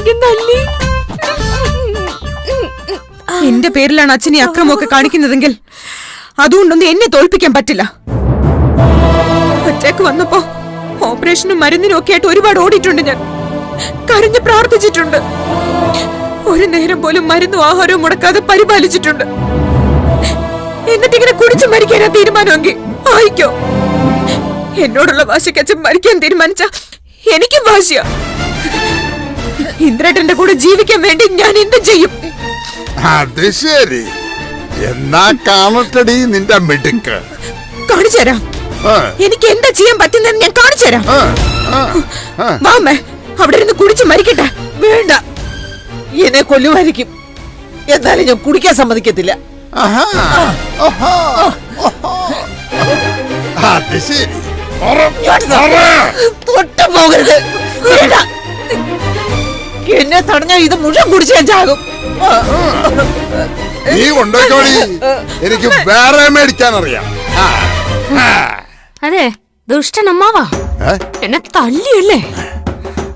തല്ലി എന്റെ പേരിലാണ് അച്ഛനെ അക്രമമൊക്കെ കാണിക്കുന്നതെങ്കിൽ അതുകൊണ്ടൊന്നും എന്നെ തോൽപ്പിക്കാൻ പറ്റില്ല. ഒറ്റയ്ക്ക് വന്നപ്പോ ഓപ്പറേഷനും മരുന്നിനും ഒക്കെ ആയിട്ട് ഒരുപാട് ഓടിയിട്ടുണ്ട് ഞാൻ. കരഞ്ഞ് പ്രാർത്ഥിച്ചിട്ടുണ്ട്. ഒരു നേരം പോലും മരുന്നും ആഹാരവും മുടക്കാതെ പരിപാലിച്ചിട്ടുണ്ട്. എന്നിട്ട് ഇങ്ങനെ കുടിച്ചു മരിക്കാനാ തീരുമാനമെങ്കിൽ ആയിക്കോ. എന്നോടുള്ള വാശിക്കച്ഛൻ മരിക്കാൻ തീരുമാനിച്ച എനിക്കും വാശിയാ. ഇന്ദ്രേട്ടന്റെ കൂടെ ജീവിക്കാൻ വേണ്ടി ഞാൻ എന്ത് ചെയ്യും? അത് ശരി. എന്നാ കാണട്ടടി നിന്റെ മിടുക്ക്. കാണിച്ചു തരാം. എനിക്ക് എന്താ ചെയ്യാൻ പറ്റുന്നതെന്ന് ഞാൻ കാണിച്ചു തരാം. വാമേ അവിടെ ഇരുന്ന് കുടിച്ചു മരിക്കട്ടെ. വേണ്ട. എന്നെ കൊല്ലുമായിരിക്കും. എന്നാലും ഞാൻ കുടിക്കാൻ സമ്മതിക്കത്തില്ല. അത് ശരി. തൊട്ടു പോകരുത്. വേണ്ട. എന്നെ തടഞ്ഞ ഇത് മുഴുവൻ കുടിച്ച് ഞാൻ ചാകും. നീ കൊണ്ടുപോയിക്കോടി. എനിക്ക് വേറെ മേടിക്കാൻ അറിയാം. അതെ ദുഷ്ടൻ അമ്മാവാ. എന്നെ തല്ലിയല്ലേ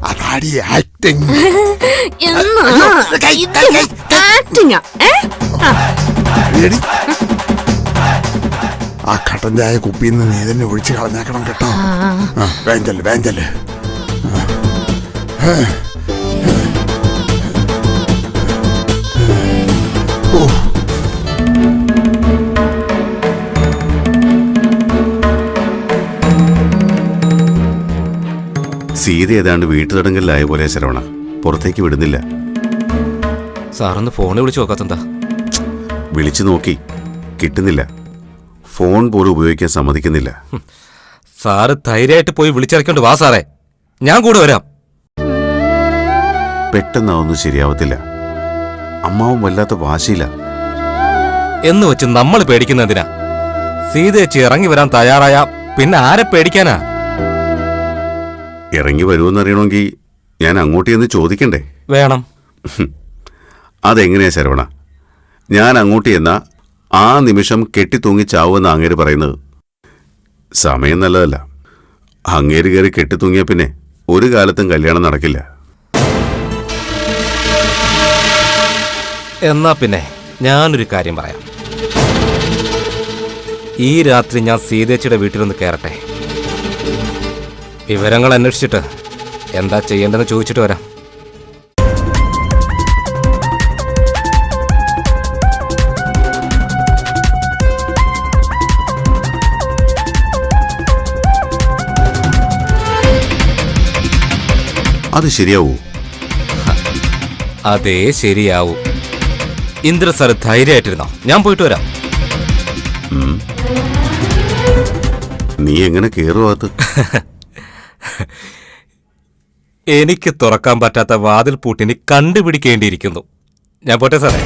അതാടി ആക്ടിങ് ഏ? ആ, കട്ടൻ ചായ കുപ്പിയിൽ നിന്ന് നീ തന്നെ ഒഴിച്ച് കളഞ്ഞേക്കണം കേട്ടോ. വേഞ്ചൽ വേഞ്ചൽ സീത ഏതാണ്ട് വീട്ടുതടങ്കലിലായ പോലെ ശരവണ. പുറത്തേക്ക് വിടുന്നില്ല. സാറൊന്ന് ഫോണിൽ വിളിച്ചു നോക്കാത്തെന്താ? വിളിച്ചു നോക്കി. കിട്ടുന്നില്ല. ഫോൺ പോലും ഉപയോഗിക്കാൻ സമ്മതിക്കുന്നില്ല. സാറ് ധൈര്യമായിട്ട് പോയി വിളിച്ചിറക്കൊണ്ട് വാ സാറേ. ഞാൻ കൂടെ വരാം. പെട്ടെന്ന് അതൊന്നും ശരിയാവത്തില്ല. അമ്മാവും വല്ലാത്ത വാശിയില്ല എന്ന് വെച്ച് നമ്മൾ പേടിക്കുന്നതിനാ സീതയച്ചി ഇറങ്ങി വരാൻ തയ്യാറായ പിന്നെ ആരെ പേടിക്കാനാ? ഇറങ്ങി വരുമെന്നറിയണമെങ്കിൽ ഞാൻ അങ്ങോട്ട് ചെന്ന് ചോദിക്കണ്ടേ? വേണം. അതെങ്ങനെയാ ശരവണ? ഞാൻ അങ്ങോട്ട് ചെന്ന ആ നിമിഷം കെട്ടിത്തൂങ്ങി ചാവുമെന്ന് അങ്ങേര് പറയുന്നത്. സമയം നല്ലതല്ല. അങ്ങേര് കയറി കെട്ടിത്തൂങ്ങിയ പിന്നെ ഒരു കാലത്തും കല്യാണം നടക്കില്ല. എന്നാ പിന്നെ ഞാനൊരു കാര്യം പറയാം. ഈ രാത്രി ഞാൻ സീതേച്ചിയുടെ വീട്ടിലൊന്ന് കയറട്ടെ. വിവരങ്ങൾ അന്വേഷിച്ചിട്ട് എന്താ ചെയ്യേണ്ടതെന്ന് ചോദിച്ചിട്ട് വരാം. അത് ശരിയാവൂ. അതേ ശരിയാവൂ. ഇന്ദ്ര സാർ ധൈര്യമായിട്ടിരുന്നോ? ഞാൻ പോയിട്ട് വരാം. നീ എങ്ങനെ കയറുവാത്ത് എനിക്ക് തുറക്കാൻ പറ്റാത്ത വാതിൽ പൂട്ടിന് കണ്ടുപിടിക്കേണ്ടിയിരിക്കുന്നു. ഞാൻ പോട്ടെ സാറേ.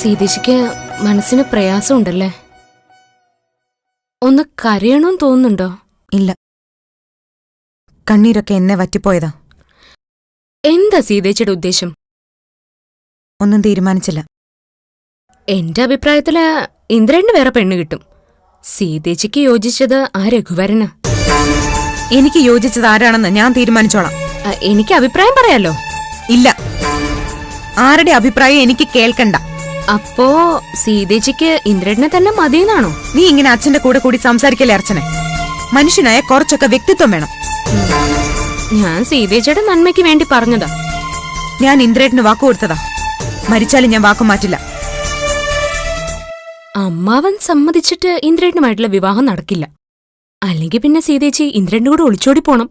സീതേശിക്ക് മനസ്സിന് പ്രയാസമുണ്ടല്ലേ? ഒന്ന് കരയണമെന്ന് തോന്നുന്നുണ്ടോ? ഇല്ല. കണ്ണീരൊക്കെ എന്നെ വറ്റിപ്പോയതാ. എന്താ സീതേച്ചിയുടെ ഉദ്ദേശം? ഒന്നും തീരുമാനിച്ചില്ല. എന്റെ അഭിപ്രായത്തിൽ ഇന്ദ്രന് വേറെ പെണ്ണ് കിട്ടും. സീതേച്ചിക്ക് യോജിച്ചത് ആ രഘുവരന്. എനിക്ക് യോജിച്ചത് ആരാണെന്ന് ഞാൻ തീരുമാനിച്ചോളാം. എനിക്ക് അഭിപ്രായം പറയാലോ? ഇല്ല. ആരുടെ അഭിപ്രായം എനിക്ക് കേൾക്കണ്ട. അപ്പോ സീതേജിക്ക് ഇന്ദ്രനെ തന്നെ മതിയെന്നാണോ? നീ ഇങ്ങനെ അച്ഛന്റെ കൂടെ കൂടി സംസാരിക്കല്ലേ അർച്ചനെ? മനുഷ്യനായ കുറച്ചൊക്കെ വ്യക്തിത്വം വേണം. ഞാൻ സീതേജിയുടെ നന്മയ്ക്ക് വേണ്ടി പറഞ്ഞതാ. ഞാൻ ഇന്ദ്രേട്ടന് വാക്കു കൊടുത്തതാ. മരിച്ചാലും ഞാൻ വാക്കു മാറ്റില്ല. അമ്മാവൻ സമ്മതിച്ചിട്ട് ഇന്ദ്രേട്ടനുമായിട്ടുള്ള വിവാഹം നടക്കില്ല. അല്ലെങ്കിൽ പിന്നെ സീതേച്ചി ഇന്ദ്രന്റെ കൂടെ ഒളിച്ചോടി പോണം.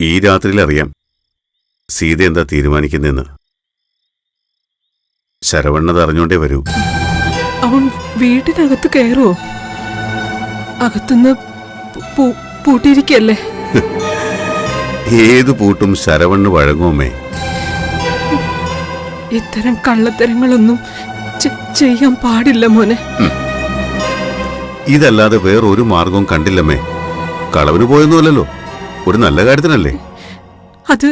ഈ രാത്രിയിൽ അറിയാം. സീത എന്താ തീരുമാനിക്കുന്നതെന്ന്. ശരവണ്ണത് അറിഞ്ഞോണ്ടേ വരൂ. അവൻ വീട്ടിനകത്ത് കയറുമോ അകത്തുനിന്ന് പൂട്ടിയിരിക്കല്ലേ? ഏത് പൂട്ടും ശരവണ്ണ് വഴങ്ങുമേ ഇത്തരം കള്ളത്തരങ്ങളൊന്നും ചെയ്യാൻ പാടില്ല മോനെ. ഇതല്ലാതെ വേറൊരു മാർഗവും കണ്ടില്ലമ്മേ. കളവിന് പോയൊന്നുമല്ലല്ലോ. ഒരു നല്ല കാര്യത്തിനല്ലേ? അത്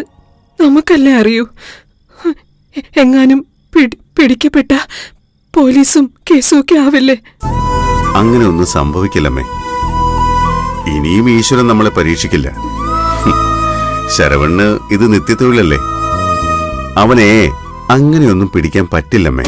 നമുക്കല്ലേ അറിയൂ. എങ്ങാനും പിടിക്കപ്പെട്ട പോലീസും കേസും ഒക്കെ ആവില്ലേ? അങ്ങനെ ഒന്നും സംഭവിക്കില്ലമ്മേ. ഇനിയും ഈശ്വരൻ നമ്മളെ പരീക്ഷിക്കില്ല. ശരവണ് ഇത് നിത്യത്തൊഴിലല്ലേ? അവനെ അങ്ങനെയൊന്നും പിടിക്കാൻ പറ്റില്ലമ്മേ.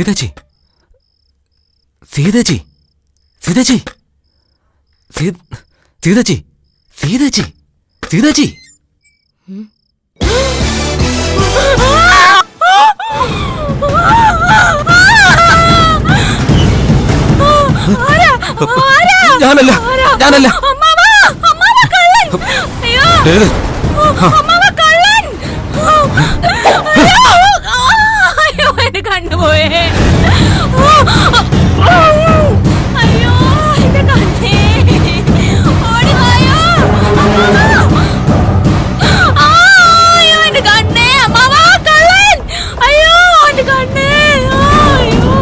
സീതച്ചി സീതച്ചി സീതച്ചി സീ- സീതച്ചി സീതച്ചി ഞാനല്ല. ഞാനല്ല. ഞാനല്ല ഏത്? കണ്ണുപോയേ അയ്യോ എന്റെ കണ്ണേ. ഓടി വായോ അയ്യോ എന്റെ കണ്ണേ. അമ്മാവാ അയ്യോ എന്റെ അയ്യോ.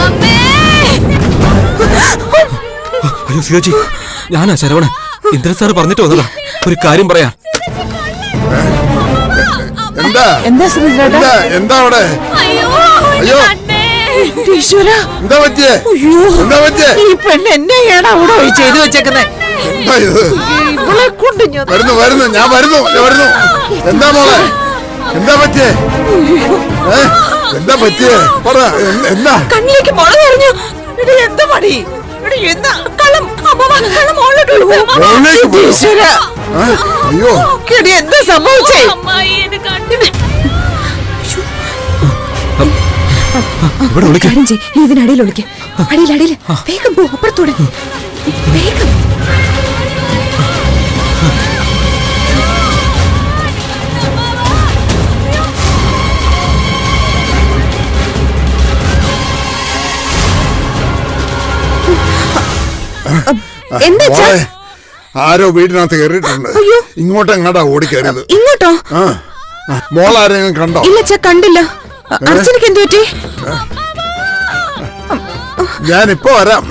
അമ്മേ. അയ്യോ സീതച്ചി ഞാനാ ശരവണ ഇന്ദ്രൻ സാറ് പറഞ്ഞിട്ട് വന്നതാ. ഒരു കാര്യം പറയാം. എന്താ? എന്താ എന്താ? എന്താ അവിടെ? അയ്യോ. ഈശ്വര. എന്താ പറ്റിയേ? എന്താ പറ്റിയേ? ഈ പെണ്ണ് എന്നെയാണ് അവിടെ ചെയ്തു വെച്ചേക്കുന്നത് ഇവളെ കൊണ്ട് വരുന്നു വരുന്നു. ഞാൻ വരുന്നു. ഞാൻ വരുന്നു. എന്താ മോളെ? എന്താ പറ്റിയേ? എന്താ പറ്റിയേ? പറ. എന്താ? കണ്ണിലേക്ക് മുള പറഞ്ഞു എടി എന്താ പടി അയ്യോ. എന്താ കള്ളം ഇവിടെ വിളിക്കാം. കാര്യം ചെയ്യ്. ഇതിനടിയിൽ ഒളിക്ക്. അടിയിൽ അടിയിൽ. വേഗം പോ അപ്പുറത്തൂടെ. വേഗം. എന്താ അച്ഛാ? മോളെ ആരോ വീടിനകത്ത് കയറിയിട്ടുണ്ട്. ഇങ്ങോട്ട് ഓടിക്കയറിയത്? ഇങ്ങോട്ടോ? ആ. ആ, മോളാരെങ്കിലും കണ്ടോ? ഇല്ല അച്ഛാ കണ്ടില്ല. അ- അർച്ചനയ്ക്ക് എന്തു പറ്റി? ഞാനിപ്പോ വരാം.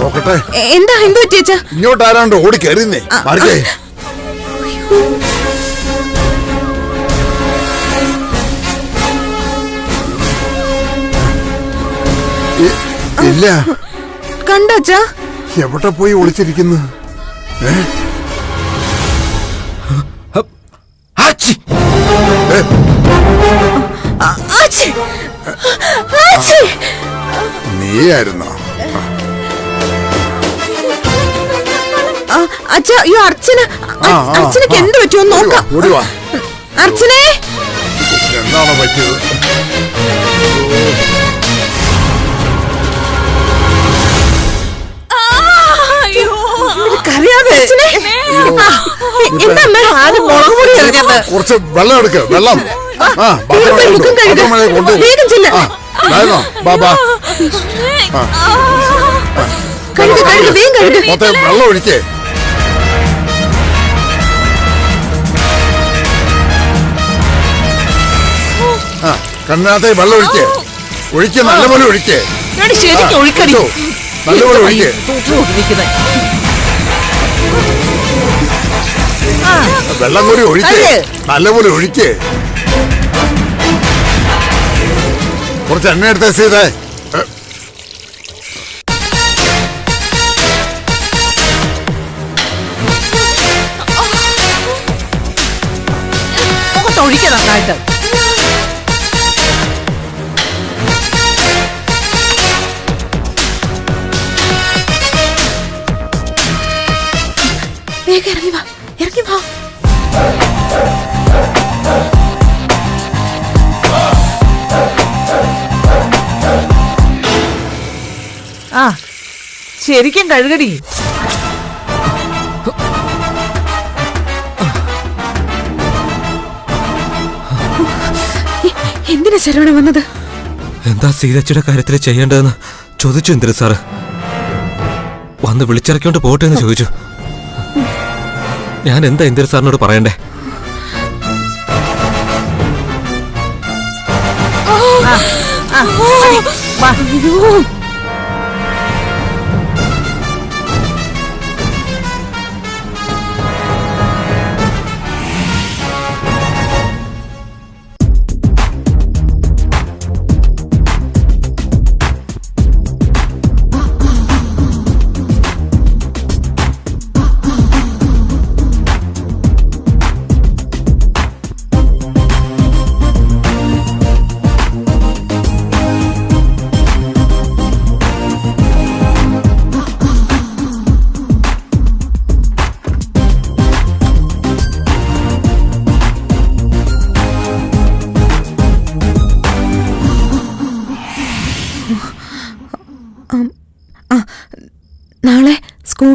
നോക്കട്ടെ. എന്താ? എന്തു പറ്റി അച്ഛാ? ഇങ്ങോട്ട് ആരാണ്ട് ഓടിക്കയറിയുന്നേ മാറിക്കേ. ഇ- ഇല്ല. കണ്ടോ അച്ഛാ? എവിടെ പോയി ഒളിച്ചിരിക്കുന്നു? നീയായിരുന്നോ? ആ, അച്ഛാ അയ്യോ അർച്ചന അർച്ചനക്ക് എന്ത് പറ്റുമോ നോക്കാം. ഓടി വാ. അർച്ചനെ! എന്താണ് പറ്റിയത്? കുറച്ച് വെള്ളം എടുക്ക് വെള്ളം. ആ വേഗം പോയി മുഖം കഴുക്. കൊണ്ട് വേഗം ചെല്ല്. ആ വേഗം ബാ ബാ കഴുക് കഴുക് വേഗം കഴുക് മൊത്തം വെള്ളം ഒഴിക്കേ ആ കണ്ണിനകത്തെ വെള്ളം ഒഴിക്കേ ഒഴിക്കേ നല്ലപോലെ ഒഴിക്കേ ശരിക്കും ഒഴിക്കടി. നല്ലപോലെ ഒഴിക്കേ വെള്ളം കൂടി ഒഴിക്കേ. നല്ലപോലെ ഒഴിക്കേ കുറച്ച് എണ്ണ എടുത്തേ ചെയ്തേ. ഒഴിക്കണം നന്നായിട്ട് ശരിക്കും കഴുകടി. എന്തിനാ ശരവണ വന്നത്? എന്താ സീതച്ചിയുടെ കാര്യത്തിൽ ചെയ്യേണ്ടതെന്ന് ചോദിച്ചു ഇന്ദ്ര സാറ് വന്ന് വിളിച്ചിറക്കിയോണ്ട് പോട്ടെ എന്ന് ചോദിച്ചു. ഞാൻ എന്താ ഇന്ദ്ര സാറിനോട് പറയണ്ടേ? ആ മതി. വാ.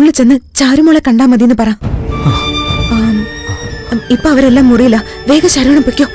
സ്കൂളിൽ ചെന്ന് ചാരുമോളെ കണ്ടാ മതിയെന്ന് പറ. ഇപ്പൊ അവരെല്ലാം മുറിയില്ല വേഗം ശരവണം പൊയ്ക്കോ.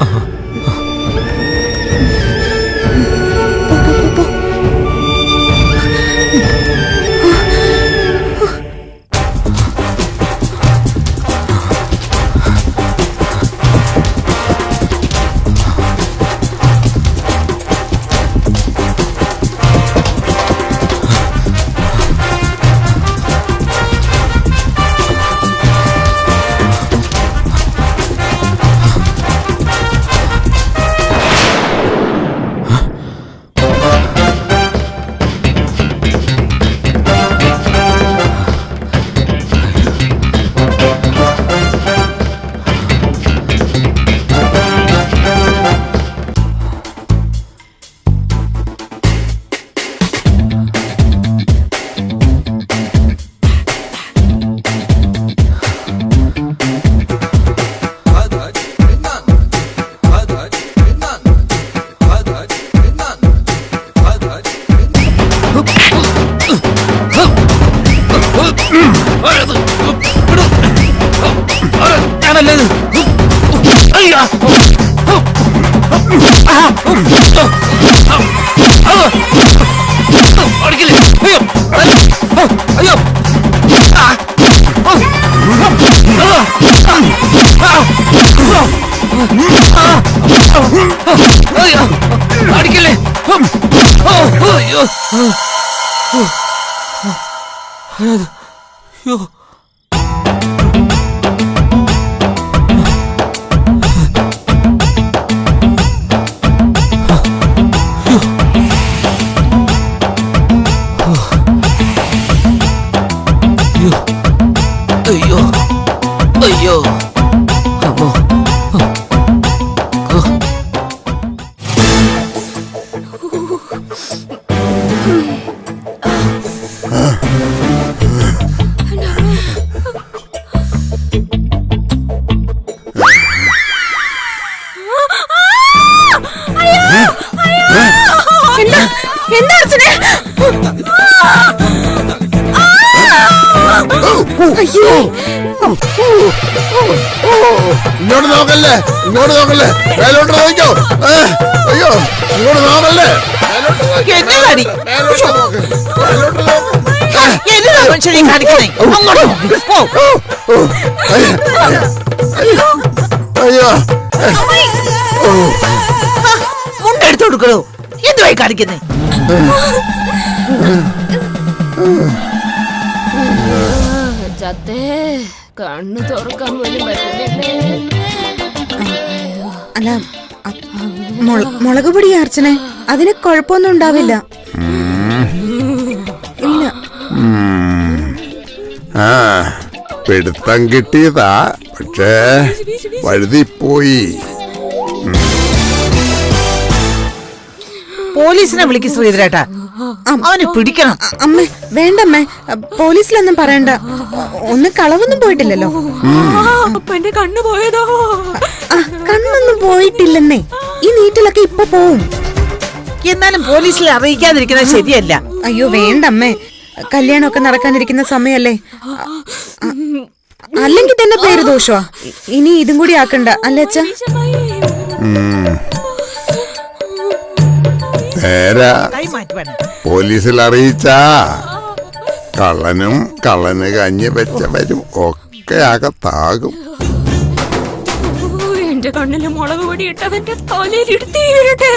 ஐயோ ஐயோ മേലോട്ട് നോക്കോ അയ്യോ ഇങ്ങോട്ട് നോക്കല്ലേ. എന്നതാടി? മേലോട്ട് നോക്ക് മേലോട്ട് നോക്ക്. എന്നതാ മനുഷ്യനെ കാണിക്കുന്നേ അങ്ങോട്ട് അയ്യോ, മുണ്ടെടുത്ത് കൊടുക്കണോ? എന്തുവായി കാണിക്കുന്നേ? ചത്തേ കണ്ണു തുറക്കാൻ പോലും പറ്റുന്നില്ലേ അല്ല മുളക് പൊടി അർച്ചനെ അതിന് കുഴപ്പമൊന്നും ഉണ്ടാവില്ല. ഇല്ല. ആ പിടുത്തം കിട്ടിയതാ പക്ഷേ വഴുതിപ്പോയി പോലീസിനെ വിളിക്ക് ശ്രീധരേട്ടാ. അവനെ പിടിക്കണം. അമ്മ അമ്മേ വേണ്ടമ്മേ. പോലീസിലൊന്നും പറയണ്ട. ഒന്ന് കളവൊന്നും പോയിട്ടില്ലല്ലോ. എന്റെ കണ്ണു പോയതോ. കണ്ണൊന്നും പോയിട്ടില്ലെന്നേ. ഈ നീറ്റിലൊക്കെ ഇപ്പൊ പോവും. എന്നാലും പോലീസിൽ അറിയിക്കാതിരിക്കുന്നത് ശരിയല്ല. അയ്യോ വേണ്ടമ്മേ. കല്യാണമൊക്കെ നടക്കാനിരിക്കുന്ന സമയല്ലേ. അല്ലെങ്കിൽ തന്നെ പേര് ദോഷമാ ഇനി ഇതും കൂടി ആക്കണ്ട. അല്ലേ അച്ഛാ? പോലീസിൽ അറിയിച്ചാ. കള്ളനും കള്ളന് കഞ്ഞി വെച്ചവരും ഒക്കെ അകത്താകും എന്റെ കണ്ണിൽ മുളക് പൊടി ഇട്ടവന്റെ വീഴട്ടെ